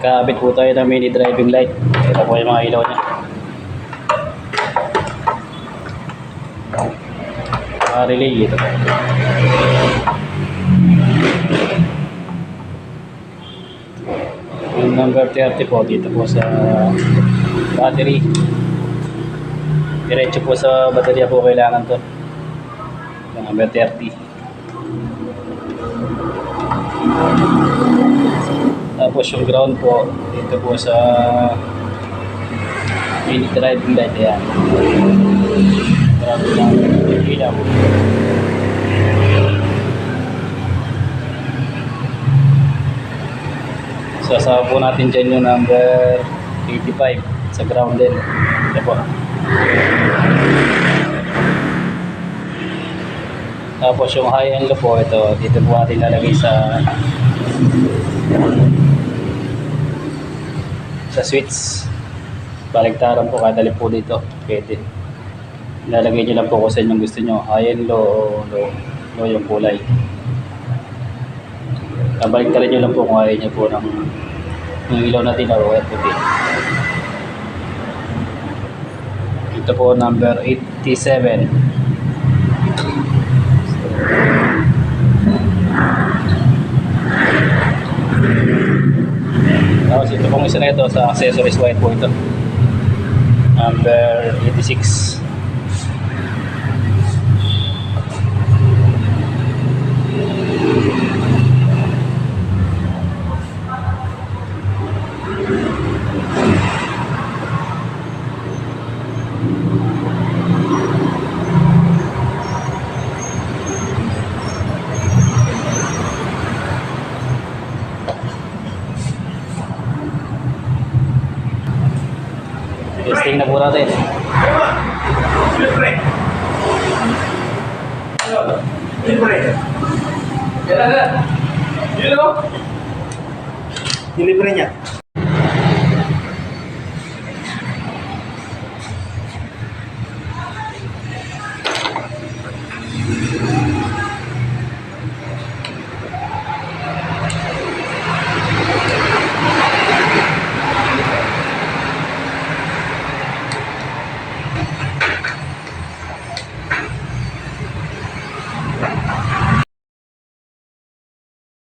Kabit po tayo ng mini driving light. Ito po yung mga ilaw niya. Mga relay ito. Yung number 30 po dito po sa battery. Diretso po sa baterya po kailangan to. Number 30. Tapos yung ground po, dito po sa mini driving light. Ayan. Ground lang ilaw. Sasama po natin dyan yung number 85 sa ground din. Ito po. Tapos yung high and low po, ito, dito po natin lalagay sa sa switch. Baligtaran po, kada po dito. Pwede. Ilalagay nyo lang po kung saan yung gusto nyo. High and low low, low yung kulay. Baligtaran nyo lang po kung ayaw nyo po ng yung ilaw natin na red puti. Ito po number 87. Tapos ito pong isa na ito sa accessories white po ito. Number 86. Testing na po natin. Dilibre niya.